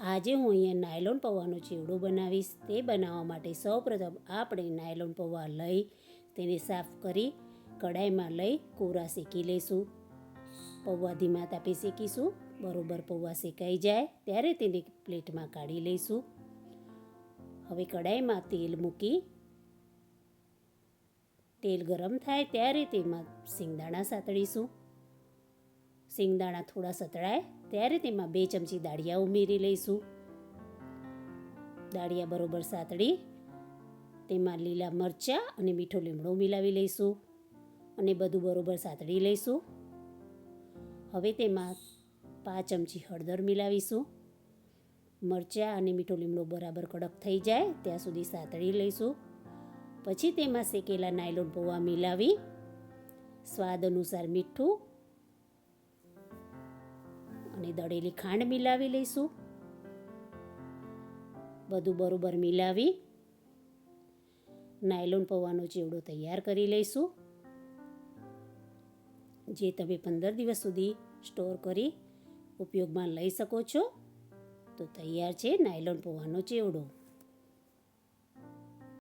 આજે હું અહીંયા નાયલોન પૌવાનો ચેવડો બનાવીશ. તે બનાવવા માટે સૌપ્રથમ આપણે નાયલોન પૌવા લઈ, તેને સાફ કરી કડાઈમાં લઈ કોરા શેકી લઈશું. પૌવા ધીમા તાપે શેકીશું, બરોબર પૌવા શેકાઈ જાય, ત્યારે તેને પ્લેટમાં કાઢી લઈશું. હવે કડાઈમાં તેલ મૂકી, તેલ ગરમ થાય ત્યારે તેમાં શિંગદાણા સાતળીશું. શિંગદાણા થોડા સતળાય, ત્યારે તેમાં બે ચમચી દાળિયા ઉમેરી લઈશું. દાળિયા બરોબર સાતળી, તેમાં લીલા મરચાં અને મીઠો લીમડો મિલાવી લઈશું અને બધું બરોબર સાતળી લઈશું. હવે તેમાં પાંચ ચમચી હળદર મિલાવીશું. મરચાં અને મીઠો લીમડો બરાબર કડક થઈ જાય, ત્યાં સુધી સાતળી લઈશું. પછી તેમાં શેકેલા નાયલોન પૌવા મિલાવી, સ્વાદ અનુસાર મીઠું અને દળેલી ખાંડ મિલાવી લઈશું. બધું બરોબર મિલાવી નાયલોન પૌવાનો ચેવડો તૈયાર કરી લઈશું. જે તમે પંદર દિવસ સુધી સ્ટોર કરી ઉપયોગમાં લઈ શકો છો, તો તૈયાર છે નાયલોન પૌવાનો ચેવડો.